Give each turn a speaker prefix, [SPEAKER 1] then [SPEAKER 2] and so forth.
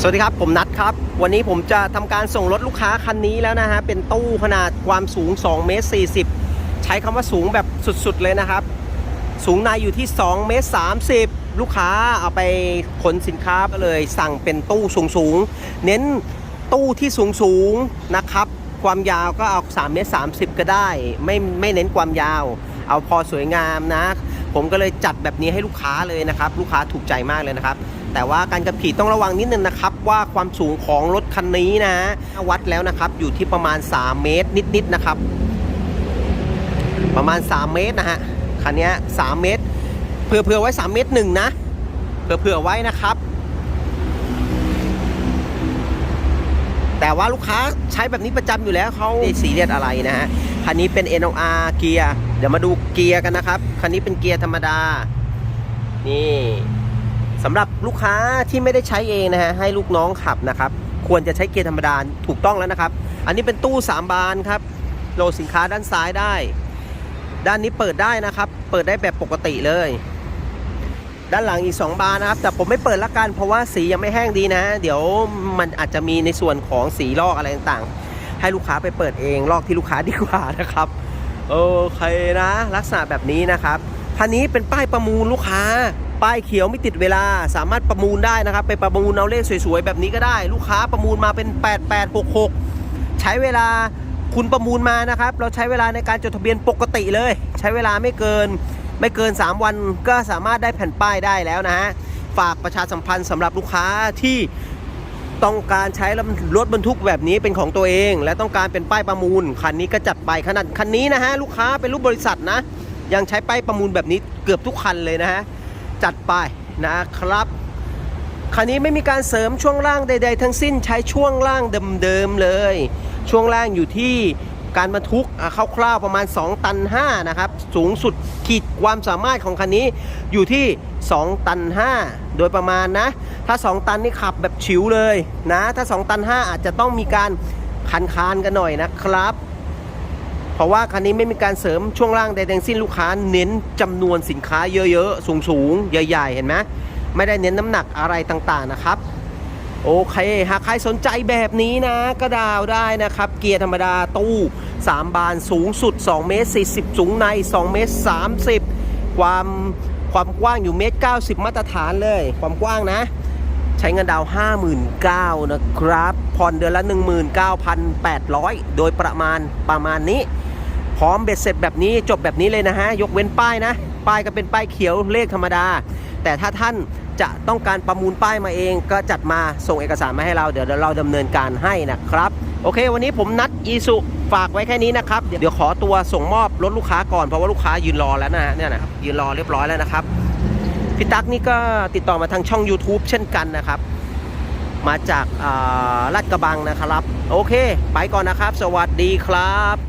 [SPEAKER 1] สวัสดีครับ ผมนัทครับ วันนี้ผมจะทำการส่งรถลูกค้าคันนี้แล้วนะฮะ เป็นตู้ขนาดความสูง2เมตร40 ใช้คำว่าสูงแบบสุดๆเลยนะครับ สูงในอยู่ที่2เมตร30 ลูกค้าเอาไปขนสินค้าก็เลยสั่งเป็นตู้สูงๆ เน้นตู้ที่สูงๆนะครับ ความยาวก็เอา3เมตร30 ก็ได้ ไม่ไม่เน้นความยาว เอาพอสวยงามนะ ผมก็เลยจัดแบบนี้ให้ลูกค้าเลยนะครับ ลูกค้าถูกใจมากเลยนะครับ แต่ว่าการขับขี่ต้องระวังนิดนึงนะครับ ว่าความสูงของรถคันนี้นะ วัดแล้วนะครับอยู่ที่ประมาณ 3 เมตรนิดๆนะครับ ประมาณ 3 เมตรนะฮะคันนี้3เมตรเผื่อเผื่อไว้ 3 เมตรหนึ่งนะเผื่อเผื่อไว้นะครับ แต่ว่าลูกค้าใช้แบบนี้ประจำอยู่แล้วเขาไม่ซีเรียสอะไรนะฮะคันนี้เป็น NOR เกียร์เดี๋ยวมาดูเกียร์กันนะครับ คันนี้เป็นเกียร์ธรรมดา นี่ สำหรับลูกค้าที่ไม่ได้ใช้เองนะฮะให้ลูกน้องขับนะครับ ควรจะใช้เกียร์ธรรมดาถูกต้องแล้วนะครับ อันนี้เป็นตู้ 3 บานครับโหลดสินค้าด้านซ้ายได้ ด้านนี้เปิดได้นะครับ เปิดได้แบบปกติเลย ด้านหลังอีก 2 บานนะครับ แต่ผมไม่เปิดละกันเพราะว่าสียังไม่แห้งดีนะ เดี๋ยวมันอาจจะมีในส่วนของสีลอกอะไรต่างๆ ให้ลูกค้าไปเปิดเองลอกที่ลูกค้าดีกว่านะครับโอเคนะ ลักษณะแบบนี้นะครับ คันนี้เป็นป้ายประมูลลูกค้า ป้ายเขียวไม่ติดเวลา สามารถประมูลได้นะครับ ไปประมูลเอาเลขสวยๆ แบบนี้ก็ได้ ลูกค้าประมูลมาเป็น 8866 ใช้เวลาคุณประมูลมานะครับ เราใช้เวลาในการจดทะเบียนปกติเลย ใช้เวลาไม่เกินไม่เกิน 3 วันก็สามารถได้แผ่นป้ายได้แล้วนะฮะ ฝากประชาสัมพันธ์สำหรับลูกค้าที่ต้องการใช้รถบรรทุกแบบนี้เป็นของตัวเอง และต้องการเป็นป้ายประมูลคันนี้ก็จัดไปขนาดคันนี้นะฮะลูกค้าเป็นรูปบริษัทนะ ยังใช้ป้ายประมูลแบบนี้เกือบทุกคันเลยนะฮะ จัดไปนะครับคันนี้ไม่มีการเสริมช่วงล่างใด ๆ ทั้งสิ้นใช้ช่วงล่างเดิมๆเลย ช่วงล่างอยู่ที่การบรรทุกคร่าวๆประมาณ 2 ตัน5นะครับ สูงสุดขีดความสามารถของคันนี้อยู่ที่ 2 ตัน 5 โดยประมาณนะ ถ้า 2 ตันนี่ขับแบบฉิวเลยนะ ถ้า 2 ตัน 5 อาจจะต้องมีการคันคานกันหน่อยนะครับ เพราะว่าคันนี้ไม่มีการเสริมช่วงล่างใดๆทั้งสิ้นลูกค้าเน้นจำนวนสินค้าเยอะๆ สูงๆ ใหญ่ๆ เห็นไหมไม่ได้เน้นน้ำหนักอะไรต่างๆนะครับ โอเคหากใครสนใจแบบนี้นะก็ดาวได้นะครับ เกียร์ธรรมดาตู้ 3 บานสูงสุด2เมตร40 สูงใน 2 เมตร 30 ความความกว้างอยู่เมตร 90 มาตรฐานเลย ความกว้างนะใช้เงินดาว 59,000นะครับ ผ่อนเดือนละ 19,800 โดยประมาณประมาณนี้ พร้อมเบ็ดเสร็จแบบนี้จบแบบนี้เลยนะฮะ ยกเว้นป้ายนะ ป้ายก็เป็นป้ายเขียวเลขธรรมดา แต่ถ้าท่านจะต้องการประมูลป้ายมาเองก็จัดมาส่งเอกสารมาให้เรา เดี๋ยวเราดำเนินการให้นะครับ โอเค วันนี้ผมนัดอีสุฝากไว้แค่นี้นะครับ เดี๋ยวขอตัวส่งมอบรถลูกค้าก่อนเพราะว่าลูกค้ายืนรอแล้วนะฮะเนี่ยนะครับยืนรอเรียบร้อยแล้วนะครับพี่ตั๊กนี่ก็ติดต่อมาทางช่อง YouTube เช่นกันนะครับ มาจากลาดกระบังนะครับ โอเค ไปก่อนนะครับ สวัสดีครับ